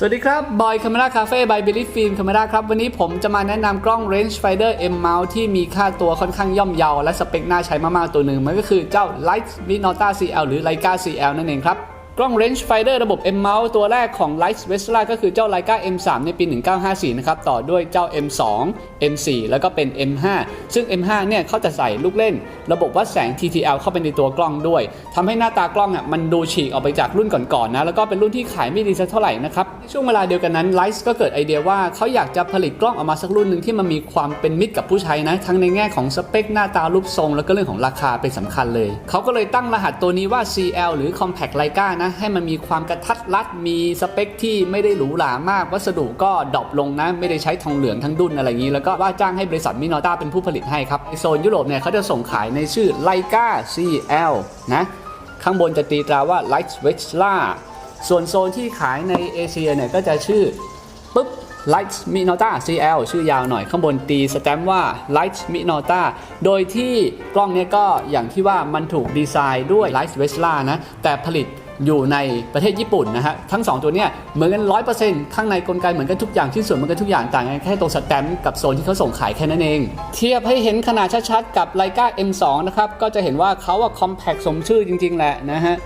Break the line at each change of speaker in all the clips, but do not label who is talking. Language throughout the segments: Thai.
สวัสดีครับ บอย c a m e r a Cafe by Billy Film Camera ครับ วันนี้ผมจะมาแนะนำกล้อง Range Finder M Mount ที่มีค่าตัวค่อนข้างย่อมเยา และสเปคน่าใช้มาก ๆ ตัวหนึ่งมันก็คือเจ้า Light Minolta CL หรือ Leica CL นั่นเองครับ กล้อง Range Finder ระบบ M Mount ตัวแรกของ Light Vesla ก็คือเจ้า Leica M3 ในปี 1954 นะครับ ต่อด้วยเจ้า M2 M4 แล้วก็เป็น M5 ซึ่ง M5 เนี่ยเขาจะใส่ลูกเล่น ระบบวัดแสง TTL เข้าไปในตัวกล้องด้วยทำให้หน้าตากล้องอะมันดูฉีกออกไปจากรุ่นก่อนๆนะ แล้วก็เป็นรุ่นที่ขายไม่ดีสักเท่าไหร่นะครับ ช่วงเวลาเดียวกันนั้น Light ก็เกิดไอเดียว่าเขาอยากจะผลิตกล้องออกมาสักรุ่นหนึ่งที่มันมีความเป็นมิตรกับผู้ใช้นะ ทั้งในแง่ของสเปคหน้าตารูปทรง แล้วก็เรื่องของราคาเป็นสำคัญเลยเขาก็เลยตั้งรหัสตัวนี้ว่า CL หรือ Compact Leica นะให้มันมีความกระทัดรัดมีสเปคที่ไม่ได้หรูหรามาก วัสดุก็ดรอปลงนะ ไม่ได้ใช้ทองเหลืองทั้งดุนอะไรอย่างนี้ แล้วก็ว่าจ้างให้บริษัทมินอต้าเป็นผู้ผลิตให้ครับในโซนยุโรปเนี่ยเขาจะส่งขายในชื่อ Leica CL นะข้างบนจะตีตราว่า Light w e t l a ส่วนโซนที่ขายในเอเชียเนี่ยก็จะชื่อปุ๊บ Light Minota CL ชื่อยาวหน่อยข้างบนตีสแตมว่า Light Minota โดยที่กล้องเนี้ยก็อย่างที่ว่ามันถูกดีไซน์ด้วย Light v e s l a นะ แต่ผลิต อยู่ในประเทศญี่ปุ่นนะฮะทั้ง 2 ตัวเนี้ยเหมือนกัน100%ข้างในกลไกเหมือนกันทุกอย่างที่ส่วนเหมือนกันทุกอย่างต่างกันแค่ตรงสแตมป์กับโซนที่เขาส่งขายแค่นั้นเอง เทียบให้เห็นขนาดชัดๆกับ Leica M2 นะครับก็จะเห็นว่าเขาอะคอมแพคสมชื่อจริงๆแหละนะฮะ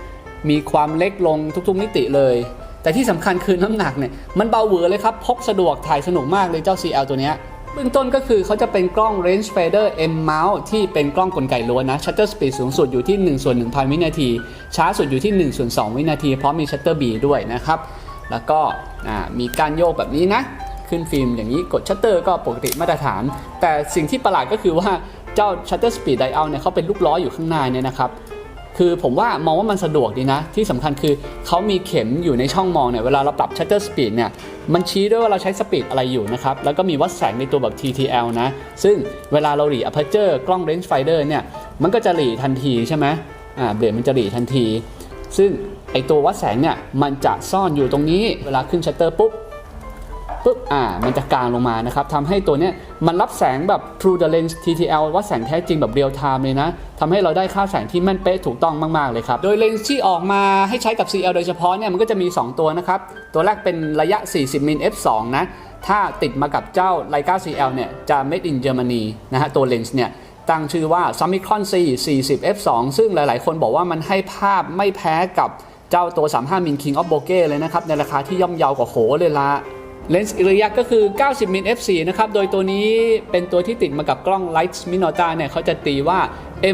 มีความเล็กลงทุกๆมิติเลยแต่ที่สำคัญคือน้ำหนักเนี่ยมันเบาเหวอเลยครับพกสะดวกถ่ายสนุกมากเลยเจ้า CL ตัวเนี้ย เบื้องต้นก็คือเขาจะเป็นกล้อง range finder M mount ที่เป็นกล้องกลไกล้วนนะ shutter speed สูงสุดอยู่ที่1ส่วน1,000 วินาที ช้าสุดอยู่ที่1ส่วน2 วินาทีพร้อมมี shutter B ด้วยนะครับ แล้วก็มีการโยกแบบนี้นะ ขึ้นฟิล์มอย่างนี้กดชัตเตอร์ก็ปกติมาตรฐาน แต่สิ่งที่ประหลาดก็คือว่าเจ้า shutter speed dial เนี่ยเขาเป็นลูกล้ออยู่ข้างหน้าเนี่ยนะครับ คือผมว่ามองว่ามันสะดวกดีนะ ที่สำคัญคือเขามีเข็มอยู่ในช่องมองเนี่ยเวลาเราปรับ shutter speed เนี่ยมันชี้ด้วยว่าเราใช้สปีดอะไรอยู่นะครับ แล้วก็มีวัดแสงในตัวแบบ TTL นะ ซึ่งเวลาเราหลี aperture กล้อง range finder เนี่ยมันก็จะหลีทันทีใช่ไหมอ่าเบรดมันจะหลีทันที ซึ่งไอตัววัดแสงเนี่ยมันจะซ่อนอยู่ตรงนี้เวลาขึ้น shutter ปุ๊บ ปุ๊บอ่ามันจะกลางลงมานะครับทำให้ตัวเนี้ยมันรับแสงแบบ True the Lens TTL วัดแสงแท้จริงแบบเรียลไทม์เลยนะทำให้เราได้ค่าแสงที่แม่นเป๊ะถูกต้องมาก ๆ เลยครับ โดยเลนส์ที่ออกมาให้ใช้กับ CL โดยเฉพาะเนี่ยมันก็จะมี 2 ตัวนะครับ ตัวแรกเป็นระยะ 40มิล f2 นะถ้าติดมากับเจ้า Leica CL เนี่ยจะ made in Germany นะฮะตัวเลนส์เนี่ยตั้งชื่อว่า Summicron C 40 f2 ซึ่งหลาย ๆ คนบอกว่ามันให้ภาพไม่แพ้กับเจ้าตัว 35มิล King of Bokeh เลยนะครับในราคาที่ย่อมเยาวกว่าโขเลยละ เลนส์ระยะก็คือ 90มิล f4 นะครับ โดยตัวนี้เป็นตัวที่ติดมากับกล้อง Light Minolta เนี่ยเขาจะตีว่า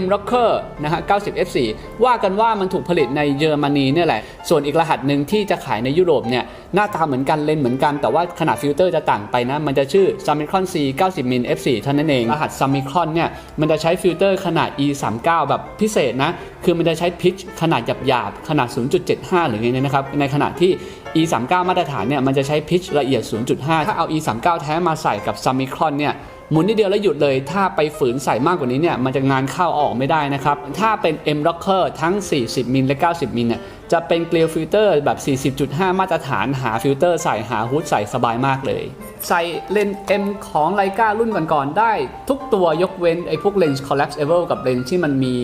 M Rocker นะฮะ90 f4 ว่ากันว่ามันถูกผลิตในเยอรมนีเนี่ยแหละ ส่วนอีกรหัสหนึ่งที่จะขายในยุโรปเนี่ยหน้าตาเหมือนกันเลนเหมือนกันแต่ว่าขนาดฟิลเตอร์จะต่างไปนะ มันจะชื่อ Summicron C 90มิล f4 เท่านั้นเอง รหัส Summicron เนี่ยมันจะใช้ฟิลเตอร์ขนาด E 3 9แบบพิเศษนะ คือมันจะใช้พิชขนาดหยาบๆขนาด 0.75 หรือไงเนี่ยนะครับ ในขณะที่ E 3 9มาตรฐานเนี่ยมันจะใช้พิชละเอียด 0.5 ถ้าเอา E 3 9แท้มาใส่กับ Summicron เนี่ย หมุนนิดเดียวแล้วหยุดเลย ถ้าไปฝืนใส่มากกว่านี้เนี่ยมันจะงานเข้าออกไม่ได้นะครับ ถ้าเป็น M Rocker ทั้ง 40 มิลและ 90 มิลเนี่ยจะเป็นเกลียวฟิลเตอร์แบบ 40.5 มาตรฐานหาฟิลเตอร์ใส่หาฮูดใส่สบายมากเลย ใส่เลนส์ M ของไลการุ่นก่อนๆได้ ทุกตัวยกเว้นไอ้พวกเลนส์ collapsible กับเลนส์ที่มันมี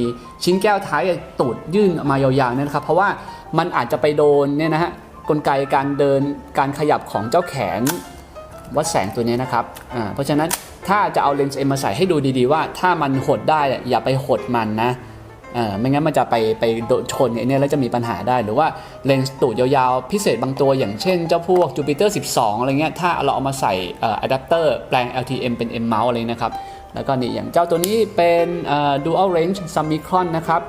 ชิ้นแก้วท้ายตูดยื่นออกมายาวๆเนี่ยนะครับ เพราะว่ามันอาจจะไปโดนเนี่ยนะฮะกลไกการเดินการขยับของเจ้าแขนวัดแสงตัวนี้นะครับอ่าเพราะฉะนั้น ถ้าจะเอาเลนส์ M มาใส่ให้ดูดีๆว่า ถ้ามันหดได้อย่าไปหดมันนะเออไม่งั้นมันจะไปไปโดนชนไอ้เนี่ยแล้วจะมีปัญหาได้หรือว่าเลนส์ตูดยาวๆ พิเศษบางตัวอย่างเช่นเจ้าพวก Jupiter 12 อะไรเงี้ยถ้าเราเอามาใส่อะแดปเตอร์แปลง LTM เป็น M mount อะไรนะครับ แล้วก็นี่อย่างเจ้าตัวนี้เป็นเอ่อ dual range summicron นะครับ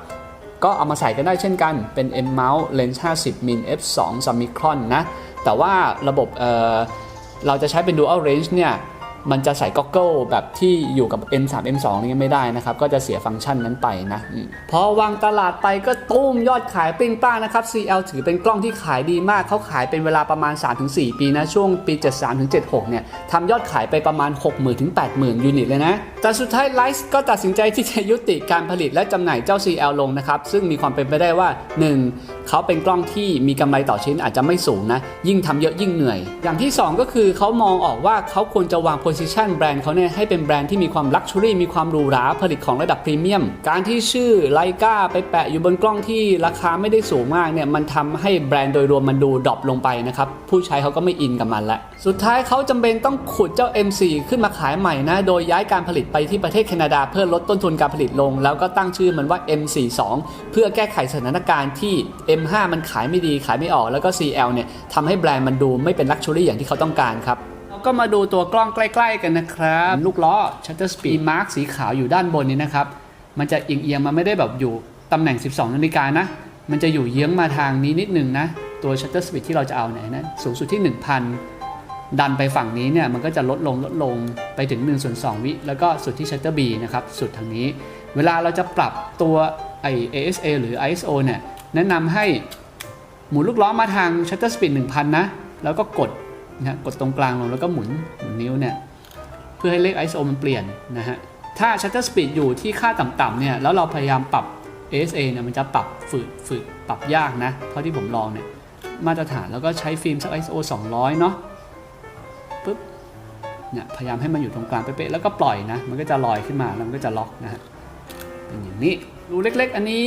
ก็เอามาใส่กันได้เช่นกันเป็น M mount lens 50 มิล f2 summicron นะ แต่ว่าระบบเอ่อเราจะใช้เป็น dual range เนี่ย มันจะใส่ก็อกเกิลแบบที่อยู่กับ M3 M2 นี่ไม่ได้นะครับ ก็จะเสียฟังก์ชันนั้นไปนะอพอวางตลาดไปก็ตุ้มยอดขายปิ้งป้านะครับ CL ถือเป็นกล้องที่ขายดีมากเขาขายเป็นเวลาประมาณ 3-4 ปีนะ ช่วงปี 73-76 เนี่ยทำยอดขายไปประมาณ 60,000-80,000 ยูนิตเลยนะ แต่สุดท้ายไลซ์ก็ตัดสินใจที่จะยุติการผลิตและจำหน่ายเจ้า CL ลงนะครับ ซึ่งมีความเป็นไปได้ว่า 1. เขาเป็นกล้องที่มีกำไรต่อชิ้นอาจจะไม่สูงนะยิ่งทำเยอะยิ่งเหนื่อย อย่างที่ 2 ก็คือเขามองออกว่าเขาควรจะวางโพ position แบรนด์เขาเนี่ยให้เป็นแบรนด์ที่มีความ luxury มีความหรูหราผลิตของระดับพรีเมียม การที่ชื่อไลกาไปแปะอยู่บนกล้องที่ราคาไม่ได้สูงมากเนี่ยมันทำให้แบรนด์โดยรวมมันดูดรอปลงไปนะครับผู้ใช้เขาก็ไม่อินกับมันละสุดท้ายเขาจำเป็นต้องขุดเจ้า M4 ขึ้นมาขายใหม่นะโดยย้ายการผลิตไปที่ประเทศแคนาดาเพื่อลดต้นทุนการผลิตลง แล้วก็ตั้งชื่อมันว่า M42 เพื่อแก้ไขสถานการณ์ที่ M5 มันขายไม่ดีขายไม่ออกแล้วก็ CL เนี่ยทำให้แบรนด์มันดูไม่เป็นลักชัวรี่อย่างที่เขาต้องการครับ ก็มาดูตัวกล้องใกล้ ๆ กันนะครับ ลูกล้อ shutter speed mark สีขาวอยู่ด้านบนนี้นะครับ มันจะเอียงๆมันไม่ได้แบบอยู่ตำแหน่ง 12 นาฬิกานะ มันจะอยู่เยื้องมาทางนี้นิดนึงนะ ตัว shutter speed ที่เราจะเอาเนี่ยนะสูงสุดที่ 1,000 ดันไปฝั่งนี้เนี่ยมันก็จะลดลงลดลงไปถึง1ส่วน2วิ แล้วก็สุดที่ shutter B นะครับสุดทางนี้ เวลาเราจะปรับตัวไอ ASA หรือ ISO เนี่ยแนะนำให้หมุนลูกล้อมาทาง shutter speed 1,000 นะ แล้วก็กด นะฮะกดตรงกลางลงแล้วก็หมุนหมุนนิ้วเนี่ยเพื่อให้เลข ISO มันเปลี่ยนนะฮะถ้า shutter speed อยู่ที่ค่าต่ำๆเนี่ยแล้วเราพยายามปรับ ASA เนี่ยมันจะปรับฝืดฝืดปรับยากนะเท่าที่ผมลองเนี่ยมาตรฐานแล้วก็ใช้ฟิล์มสัก ISO 200 เนาะปึ๊บเนี่ยพยายามให้มันอยู่ตรงกลางเป๊ะๆแล้วก็ปล่อยนะมันก็จะลอยขึ้นมาแล้วมันก็จะล็อกนะฮะเป็นอย่างนี้รูเล็กๆ อันนี้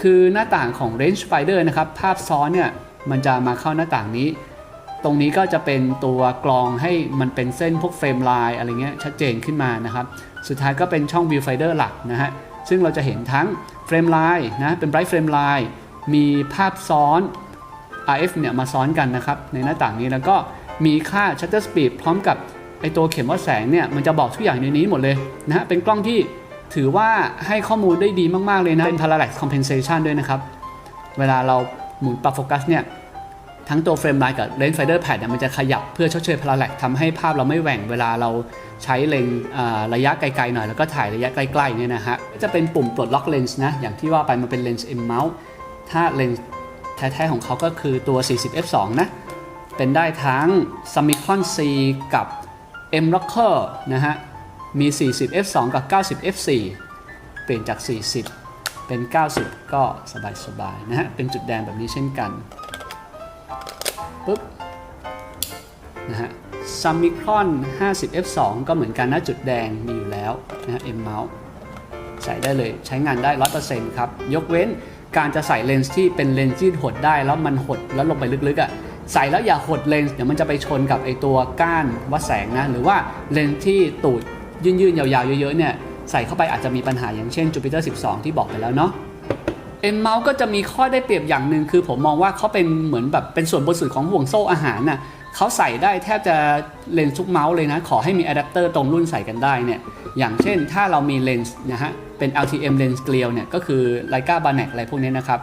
คือหน้าต่างของ range finder นะครับภาพซ้อนเนี่ยมันจะมาเข้าหน้าต่างนี้ ตรงนี้ก็จะเป็นตัวกรองให้มันเป็นเส้นพวกเฟรมไลน์อะไรเงี้ยชัดเจนขึ้นมานะครับ สุดท้ายก็เป็นช่อง viewfinder หลักนะฮะ ซึ่งเราจะเห็นทั้งเฟรมไลน์นะ เป็น bright frame line มีภาพซ้อน RF เนี่ยมาซ้อนกันนะครับ ในหน้าต่างนี้แล้วก็มีค่า shutter speed พร้อมกับไอตัวเข็มวัดแสงเนี่ยมันจะบอกทุกอย่างในนี้หมดเลยนะฮะ เป็นกล้องที่ถือว่าให้ข้อมูลได้ดีมาก ๆ เลยนะ เป็น parallax compensation ด้วยนะครับ เวลาเราหมุนปรับโฟกัสเนี่ย ทั้งตัวเฟรมไลน์กับเลนส์ไฟเดอร์แพดเนี่ยมันจะขยับเพื่อชดเชยพาราแลกทำให้ภาพเราไม่แหว่งเวลาเราใช้เลนส์ระยะไกลๆหน่อยแล้วก็ถ่ายระยะใกล้ๆเนี่ยนะฮะจะเป็นปุ่มปลดล็อกเลนส์นะอย่างที่ว่าไปมันเป็นเลนส์ M mount ถ้าเลนส์แท้ๆของเขาก็คือตัว 40 f 2นะเป็นได้ทั้ง Summicron C กับ M Rocker นะฮะมี 40 f 2กับ 90 f 4เปลี่ยนจาก 40 เป็น 90 ก็สบายๆนะฮะเป็นจุดแดงแบบนี้เช่นกัน ปุ๊บนะฮะซัมมิครอน 50F2 ก็เหมือนกันนะจุดแดงมีอยู่แล้วนะฮะ M mount ใส่ได้เลยใช้งานได้ 100%ครับ ยกเว้นการจะใส่เลนส์ที่เป็นเลนส์ที่หดได้แล้วมันหดแล้วลงไปลึกๆอะ่ะใส่แล้วอย่าหดเลนส์เดี๋ยวมันจะไปชนกับไอตัวก้านวัดแสงนะหรือว่าเลนส์ที่ตูดยื่นๆยาวๆเยอะๆเนี่ยใส่เข้าไปอาจจะมีปัญหาอย่างเช่น Jupiter 12 ที่บอกไปแล้วเนาะ เอ็มเมาส์ก็จะมีข้อได้เปรียบอย่างหนึ่งคือผมมองว่าเขาเป็นเหมือนแบบเป็นส่วนบนสุดของห่วงโซ่อาหารน่ะเขาใส่ได้แทบจะเลนส์ทุกเมาส์เลยนะ ขอให้มีอะแดปเตอร์ตรงรุ่นใส่กันได้เนี่ยอย่างเช่นถ้าเรามีเลนส์นะฮะเป็น LTM เลนส์เกลียวเนี่ยก็คือ Leica Barneck อะไรพวกนี้นะครับ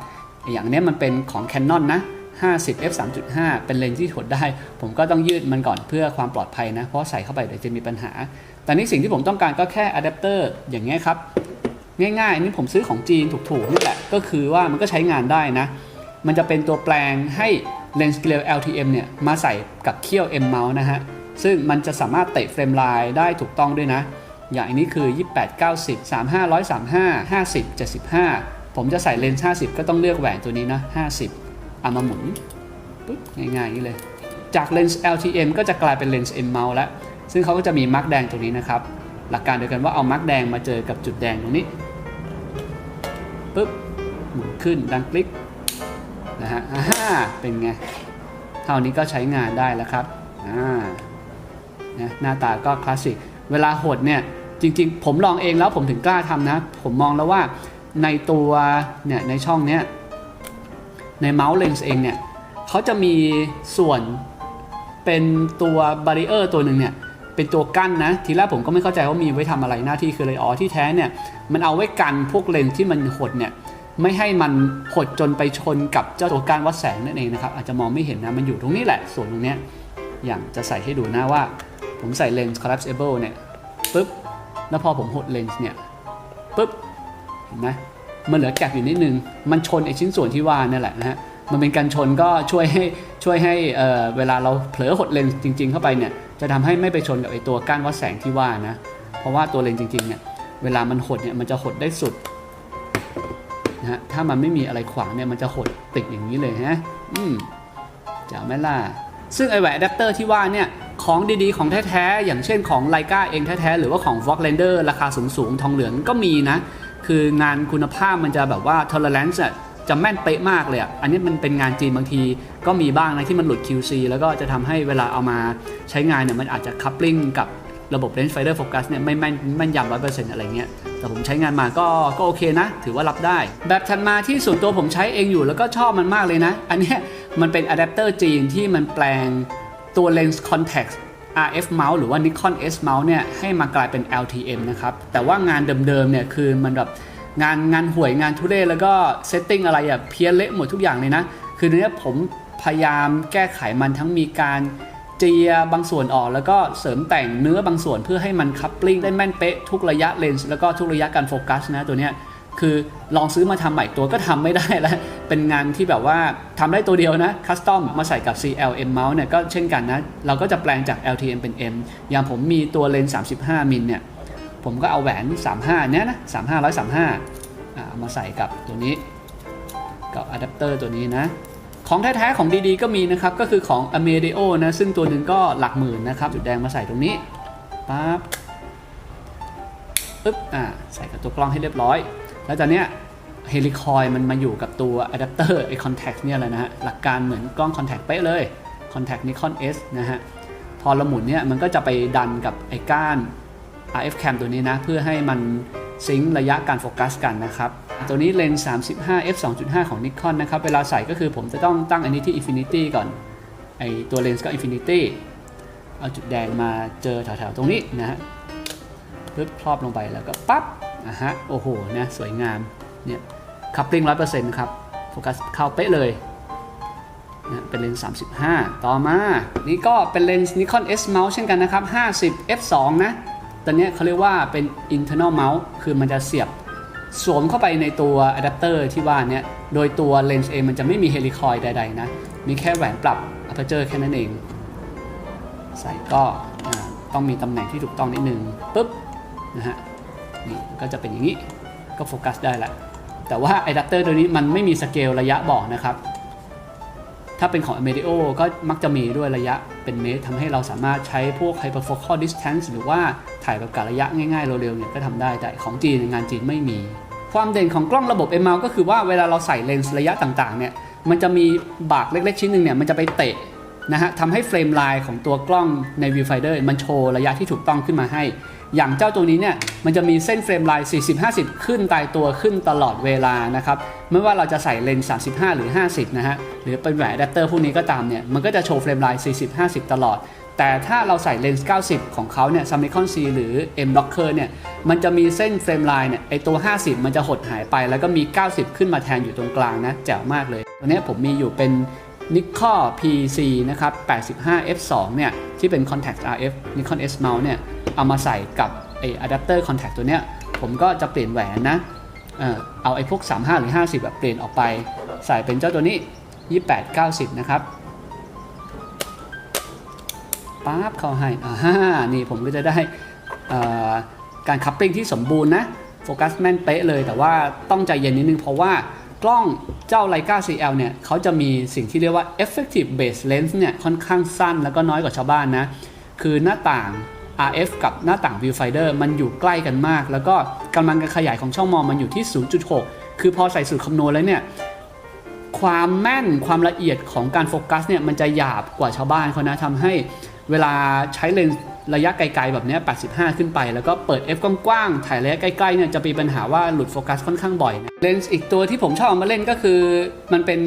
อย่างเนี้ยมันเป็นของ Canon นะ 50 f 3.5 เป็นเลนส์ที่ถดได้ ผมก็ต้องยืดมันก่อนเพื่อความปลอดภัยนะ เพราะใส่เข้าไปเดี๋ยวจะมีปัญหา แต่นี่สิ่งที่ผมต้องการก็แค่อะแดปเตอร์อย่างเงี้ยครับ ง่ายๆนนี้ผมซื้อของจีนถูกๆนี่แหละ ก็คือว่ามันก็ใช้งานได้นะ มันจะเป็นตัวแปลงให้เลนส์เกลียว LTM เนี่ยมาใส่กับเขี้ยว M mount นะฮะ ซึ่งมันจะสามารถเตะเฟรมไลน์ได้ถูกต้องด้วยนะ อย่างนี้คือ 28 90 35 135 50 75 ผมจะใส่เลนส์50 ก็ต้องเลือกแหวนตัวนี้นะ 50 เอามาหมุนปุ๊บง่ายๆนี้เลย จากเลนส์ LTM ก็จะกลายเป็นเลนส์ M mount แล้ว ซึ่งเขาก็จะมีมาร์กแดงตรงนี้นะครับ หลักการเดียวกันว่าเอามาร์กแดงมาเจอกับจุดแดงตรงนี้ ปุ๊บหมุนขึ้นดังคลิกนะฮะอ่าเป็นไงเท่านี้ก็ใช้งานได้แล้วครับอ่านะหน้าตาก็คลาสสิกเวลาหดเนี่ยจริงๆ ผมลองเองแล้วผมถึงกล้าทำนะ ผมมองแล้วว่าในตัวเนี่ยในช่องเนี้ยในเมาส์เลนส์เองเนี่ยเขาจะมีส่วนเป็นตัวบาริเออร์ตัวหนึ่งเนี่ยเป็นตัวกั้นนะ ทีแรกผมก็ไม่เข้าใจว่ามีไว้ทำอะไรหน้าที่คืออะไรอ๋อที่แท้เนี่ย มันเอาไว้กันพวกเลนส์ที่มันหดเนี่ยไม่ให้มันหดจนไปชนกับเจ้าตัวกานวัดแสงนั่นเองนะครับอาจจะมองไม่เห็นนะมันอยู่ตรงนี้แหละส่วนตรงเนี้ยอย่างจะใส่ให้ดูนะว่า ผมใส่เลนส์ collapsible เนี่ยปุ๊บแล้วพอผมหดเลนส์เนี่ยปุ๊บเห็นไหมมันเหลือแกลบอยู่นิดนึง มันชนไอชิ้นส่วนที่ว่านั่นแหละนะฮะมันเป็นการชนก็ช่วยให้ช่วยให้เเวลาเราเผลอหดเลนส์จริง ๆ เข้าไปเนี่ยจะทำให้ไม่ไปชนกับไอตัวก้านวัดแสงที่ว่านะเพราะว่าตัวเลนส์จริงๆเนี่ย เวลามันหดเนี่ยมันจะหดได้สุดนะฮะถ้ามันไม่มีอะไรขวางเนี่ยมันจะหดติดอย่างนี้เลยฮะอืมจะไหม่ล่ะซึ่งไอแหวนอะแดปเตอร์ที่ว่าเนี่ยของดีๆ ของแท้ๆ อย่างเช่นของไลกาเองแท้ๆ หรือว่าของ v o g l a n d e r ราคาสูงๆ ทองเหลืองก็มีนะ คืองานคุณภาพมันจะแบบว่า tolerance จะแม่นเป๊ะมากเลยอะอันนี้มันเป็นงานจีนบางทีก็มีบ้างนะที่มันหลุด QC แล้วก็จะทำให้เวลาเอามาใช้งานเนี่ยมันอาจจะ coupling กับ ระบบ range finder focus เนี่ยไม่แม่นแม่นยำร้อยเปอร์เซ็นต์อะไรเงี้ยแต่ผมใช้งานมาก็ก็โอเคนะ ถือว่ารับได้ แบบถัดมาที่ส่วนตัวผมใช้เองอยู่แล้วก็ชอบมันมากเลยนะ อันเนี้ยมันเป็นอะแดปเตอร์จีนที่มันแปลงตัว lens contact RF mouse หรือว่า Nikon S mouse เนี่ยให้มากลายเป็น LTM นะครับ แต่ว่างานเดิมๆเนี่ยคือมันแบบงานงานห่วยงานทุเรศแล้วก็เซตติ้งอะไรอะเพี้ยนเละหมดทุกอย่างเลยนะ คือเนี้ยผมพยายามแก้ไขมันทั้งมีการ เจียบางส่วนออก แล้วก็เสริมแต่งเนื้อบางส่วนเพื่อให้มันคัพปลิ้งได้แม่นเป๊ะทุกระยะเลนส์แล้วก็ทุกระยะการโฟกัสนะตัวเนี้ยคือลองซื้อมาทำใหม่ตัวก็ทำไม่ได้แล้ว เป็นงานที่แบบว่าทำได้ตัวเดียวนะคัสตอมมาใส่กับ CLM mouse เนี่ยก็เช่นกันนะ เราก็จะแปลงจาก LTM เป็น M อย่างผมมีตัวเลนส์35 มิลเนี่ย ผมก็เอาแหวน 35 เนี้ยนะ 35 135 อ่าเอามาใส่กับตัวนี้ กับอะแดปเตอร์ตัวนี้นะ ของแท้ๆของดีๆก็มีนะครับ ก็คือของ a m e d e o นะซึ่งตัวหนึ่งก็หลักหมื่นนะครับ จุดแดงมาใส่ตรงนี้ปั๊บปึ๊บอ่าใส่กับตัวกล้องให้เรียบร้อย แล้วตอนเนี้ยเฮลิคอยมันมาอยู่กับตัวอะแดปเตอร์ไอคอนแทคเนี่ยแหละนะฮะหลักการเหมือนกล้องคอนแทคเป๊ะเลยคอนแทคนิคอน S นะฮะพอเราหมุนเนี่ยมันก็จะไปดันกับไอ้ก้าน RF cam ตัวนี้นะ เพื่อให้มันซิงค์ระยะการโฟกัสกันนะครับ ตัวนี้เลนส์35 f 2.5 ของ Nikon นะครับ เวลาใส่ก็คือผมจะต้องตั้งอันนี้ที่ Infinity ก่อน ไอตัวเลนส์ก็ Infinity เอาจุดแดงมาเจอแถวๆ ตรงนี้นะฮะปึ๊บครอบลงไปแล้วก็ปั๊บอะฮะ โอ้โห นะ สวยงาม เนี่ย คัพปลิ้ง100%ครับ โฟกัสเข้าเป๊ะเลยนะเป็นเลนส์35 ต่อมา นี่ก็เป็นเลนส์ Nikon S Mount เช่นกันนะครับ 50 f 2นะตอนนี้เขาเรียกว่าเป็น internal mount คือมันจะเสียบ สวมเข้าไปในตัวอะแดปเตอร์ที่ว่าเนี้ยโดยตัวเลนส์เองมันจะไม่มีเฮลิคอยด์ใด ๆ นะ มีแค่แหวนปรับ aperture แค่นั้นเอง ใส่ก็ต้องมีตำแหน่งที่ถูกต้องนิดนึงปุ๊บนะฮะนี่ก็จะเป็นอย่างนี้ก็โฟกัสได้ละแต่ว่าอะแดปเตอร์ตัวนี้มันไม่มีสเกลระยะบอกนะครับ ถ้าเป็นของ a m e d e o ก็มักจะมีด้วยระยะ เป็นเมตรทำให้เราสามารถใช้พวก hyperfocal distance หรือว่าถ่ายแบบกะระยะง่ายๆเร็วๆเนี่ยก็ทำได้แต่ของจีนงานจีนไม่มี ความเด่นของกล้องระบบ M อ u ก็คือว่าเวลาเราใส่เลนส์ระยะต่างๆเนี่ยมันจะมีบากเล็กๆชิ้นหนึ่งเนี่ยมันจะไปเตะนะฮะทำให้เฟรมไลน์ของตัวกล้องใน viewfinder มันโชว์ระยะที่ถูกต้องขึ้นมาให้ อย่างเจ้าตัวนี้เนี่ยมันจะมีเส้นเฟรมไลน์ 40-50 ขึ้นตายตัวขึ้นตลอดเวลานะครับไม่ว่าเราจะใส่เลนส์ 35 หรือ 50 นะฮะหรือเป็นแหวนอะแดปเตอร์พวกนี้ก็ตามเนี่ยมันก็จะโชว์เฟรมไลน์ 40-50 ตลอด แต่ถ้าเราใส่เลนส์ 90 ของเขาเนี่ย Summicon C หรือ M Blocker เนี่ยมันจะมีเส้นเฟรมไลน์เนี่ยไอตัว 50 มันจะหดหายไป แล้วก็มี 90 ขึ้นมาแทนอยู่ตรงกลางนะแจ๋วมากเลยตัวนี้ผมมีอยู่เป็น Nikon PC นะครับ 85 f2 เนี่ย ที่เป็น Contact RF Nikon S Mount เนี่ยเอามาใส่กับไออะแดปเตอร์ Contact ตัวเนี้ยผมก็จะเปลี่ยนแหวนนะเออเอาไอ้พวก 35 หรือ 50แบบเปลี่ยนออกไป ใส่เป็นเจ้าตัวนี้ 28 90 นะครับปั๊บเข้าให้อ่าฮ่านี่ผมก็จะได้การคัพปิ้งที่สมบูรณ์นะ โฟกัสแม่นเป๊ะเลยแต่ว่าต้องใจเย็นนิดนึงเพราะว่า กล้องเจ้า Leica CL เนี่ยเขาจะมีสิ่งที่เรียกว่า effective base lens เนี่ยค่อนข้างสั้นแล้วก็น้อยกว่าชาวบ้านนะ คือหน้าต่าง RF กับหน้าต่าง viewfinder มันอยู่ใกล้กันมาก แล้วก็กำลังการขยายของช่องมองมันอยู่ที่ 0.6 คือพอใส่สูตรคำนวณแล้วเนี่ยความแม่นความละเอียดของการโฟกัสเนี่ยมันจะหยาบกว่าชาวบ้านเขานะทำให้เวลาใช้เลนส์ ระยะไกลๆแบบนี้ 85 ขึ้นไป แล้วก็เปิด f กว้างๆ ถ่ายระยะใกล้ๆเนี่ยจะมีปัญหาว่าหลุดโฟกัสค่อนข้างบ่อยนะเลนส์อีกตัวที่ผมชอบมาเล่นก็คือ มันเป็น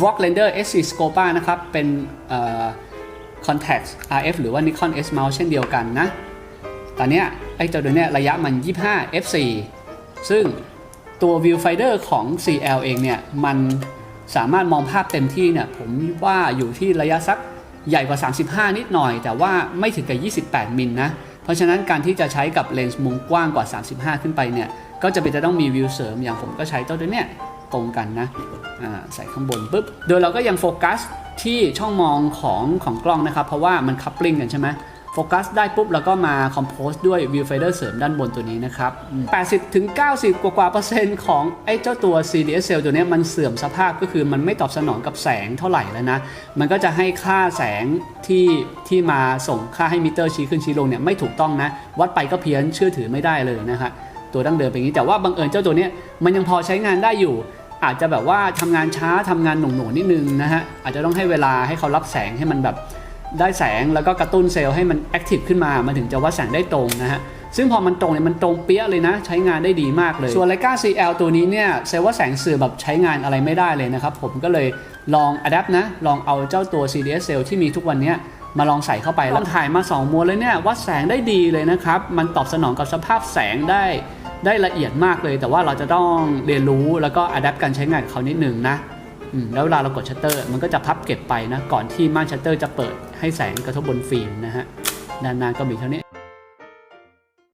Voigtlander S4 Scopa นะครับ เป็น Contact RF หรือว่า Nikon S Mount เช่นเดียวกันนะ ตอนนี้ไอ้เจ้าตัวเนี้ยระยะมัน 25 f4 ซึ่งตัว viewfinder ของ CL เองเนี่ย มันสามารถมองภาพเต็มที่เนี่ย ผมว่าอยู่ที่ระยะสัก ใหญ่กว่า 35 นิดหน่อย แต่ว่าไม่ถึงกับ 28 มิลนะ เพราะฉะนั้นการที่จะใช้กับเลนส์มุมกว้างกว่า 35 ขึ้นไปเนี่ย ก็จะเป็นจะต้องมีวิวเสริม อย่างผมก็ใช้ตัวเนี้ยตรงกันนะอ่าใส่ข้างบนปุ๊บ โดยเราก็ยังโฟกัสที่ช่องมองของของกล้องนะครับ เพราะว่ามันคัพปลิ้งกันใช่ไหม โฟกัสได้ปุ๊บแล้วก็มาคอมโพสด้วย Viewfinder เสริมด้านบนตัวนี้นะครับอืม80ถึง90 กว่ากว่าเปอร์เซ็นต์ของไอ้เจ้าตัว CDS cell ตัวเนี้ยมันเสื่อมสภาพก็คือมันไม่ตอบสนองกับแสงเท่าไหร่แล้วนะ มันก็จะให้ค่าแสงที่ที่มาส่งค่าให้มิเตอร์ชี้ขึ้นชี้ลงเนี่ยไม่ถูกต้องนะ วัดไปก็เพี้ยนเชื่อถือไม่ได้เลยนะฮะตัวดั้งเดิมเป็นอย่างนี้แต่ว่าบังเอิญเจ้าตัวเนี้ยมันยังพอใช้งานได้อยู่อาจจะแบบว่าทำงานช้าทำงานหน่วงๆนิดนึงนะฮะอาจจะต้องให้เวลาให้เขารับแสงให้มันแบบ ได้แสงแล้วก็กระตุ้นเซลล์ให้มันแอคทีฟขึ้นมา มันถึงจะวัดแสงได้ตรงนะฮะซึ่งพอมันตรงเนี่ยมันตรงเปี้ยเลยนะ ใช้งานได้ดีมากเลย ส่วน Leica CL ตัวนี้เนี่ยเซลล์ว่าแสงสื่อแบบใช้งานอะไรไม่ได้เลยนะครับ ผมก็เลยลองอัดแอปนะ ลองเอาเจ้าตัว CDS cell ที่มีทุกวันนี้มาลองใส่เข้าไปแล้วถ่ายมา 2ม้วนเลยเนี่ยวัดแสงได้ดีเลยนะครับ มันตอบสนองกับสภาพแสงได้ได้ละเอียดมากเลย แต่ว่าเราจะต้องเรียนรู้แล้วก็อัดแอปการใช้งานเขานิดหนึ่งนะ แล้วเวลาเรากดชัตเตอร์ มันก็จะพับเก็บไปนะ ก่อนที่ม่านชัตเตอร์จะเปิดให้แสงกระทบบนฟิล์มนะฮะ นานๆก็มีเท่านี้